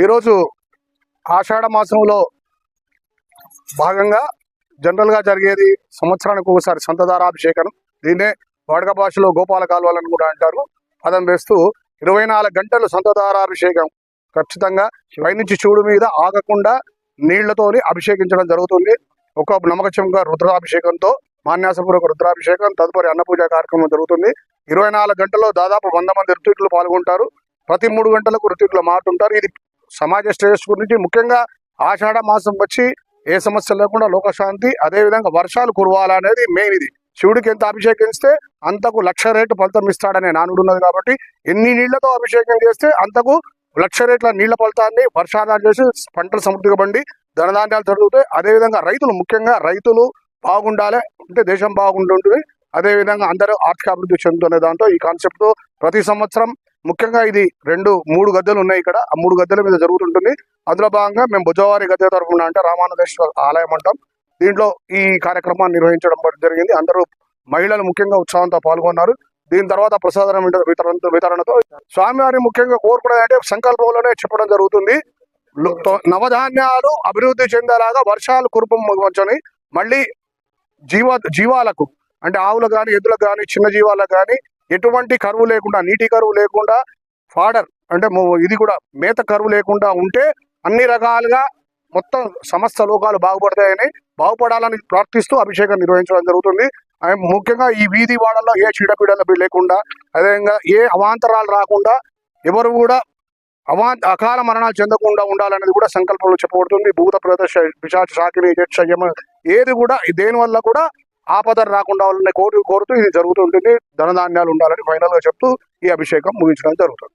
ఈరోజు ఆషాఢ మాసంలో భాగంగా జనరల్గా జరిగేది సంవత్సరానికి ఒకసారి సంతధారాభిషేకం దీన్నే వాడక భాషలో గోపాల కాలువలను కూడా అంటారు. పదం వేస్తూ ఇరవై నాలుగు గంటలు సంతధారాభిషేకం ఖచ్చితంగా పైనుంచి చూడు మీద ఆగకుండా నీళ్ళతోని అభిషేకించడం జరుగుతుంది. ఒక నమ్మకచంగా రుద్రాభిషేకంతో మాన్యాసపూర్వక రుద్రాభిషేకం తదుపరి అన్నపూజ కార్యక్రమం జరుగుతుంది. ఇరవై నాలుగు గంటల్లో దాదాపు వంద మంది ఋత్వికులు పాల్గొంటారు. ప్రతి మూడు గంటలకు ఋత్వికులు మారుతుంటారు. ఇది సమాజ శ్రేయస్సు గురించి ముఖ్యంగా ఆషాఢ మాసం వచ్చి ఏ సమస్య లేకుండా లోకశాంతి అదేవిధంగా వర్షాలు కురవాలనేది మెయిన్ ఇది. శివుడికి ఎంత అభిషేకిస్తే అంతకు లక్ష రేటు ఫలితం ఇస్తాడనే నానుడు ఉన్నది కాబట్టి ఎన్ని నీళ్ళతో అభిషేకం చేస్తే అంతకు లక్ష రేట్ల నీళ్ళ ఫలితాన్ని వర్షాధారం చేసి పంటలు సమృద్ధిగా బండి ధనధాన్యాలు జరుగుతాయి అదేవిధంగా రైతులు ముఖ్యంగా రైతులు బాగుండాలి అంటే దేశం బాగుంటుంది అదేవిధంగా అందరూ ఆర్థిక అభివృద్ధి చెందుతునే దాంతో ఈ కాన్సెప్ట్తో ప్రతి సంవత్సరం ముఖ్యంగా ఇది రెండు మూడు గద్దెలు ఉన్నాయి ఇక్కడ. ఆ మూడు గద్దెల మీద జరుగుతుంటుంది. అందులో భాగంగా మేము బుధవారి గద్దె తరఫున అంటే రామానందేశ్వర ఆలయం అంటాం. దీంట్లో ఈ కార్యక్రమాన్ని నిర్వహించడం జరిగింది. అందరూ మహిళలు ముఖ్యంగా ఉత్సాహంతో పాల్గొన్నారు. దీని తర్వాత ప్రసాదం వితరణ వితరణతో స్వామివారిని ముఖ్యంగా కోరుకునేది అంటే సంకల్పంలోనే చెప్పడం జరుగుతుంది. నవధాన్యాలు అభివృద్ధి చెందేలాగా వర్షాలు కురుపం వచ్చని మళ్ళీ జీవ జీవాలకు అంటే ఆవులకు కానీ ఎద్దులకు కానీ చిన్న జీవాలకు కానీ ఎటువంటి కరువు లేకుండా నీటి కరువు లేకుండా ఫాడర్ అంటే ఇది కూడా మేత కరువు లేకుండా ఉంటే అన్ని రకాలుగా మొత్తం సమస్త లోకాలు బాగుపడతాయని బాగుపడాలని ప్రార్థిస్తూ అభిషేకం నిర్వహించడం జరుగుతుంది. ముఖ్యంగా ఈ వీధి వాడల్లో ఏ చీడపీడలు లేకుండా అదేవిధంగా ఏ అవాంతరాలు రాకుండా ఎవరు కూడా అవా అకాల మరణాలు చెందకుండా ఉండాలనేది కూడా సంకల్పంలో చెప్పబడుతుంది. భూత ప్రేత శ- పిశాచ యమ ఏది కూడా దేని వల్ల కూడా ఆపదలు రాకుండా వాళ్ళని కోరు కోరుతూ ఇది జరుగుతుంటుంది ధనధాన్యాలు ఉండాలని ఫైనల్గా చెప్తూ ఈ అభిషేకం ముగించడం జరుగుతుంది.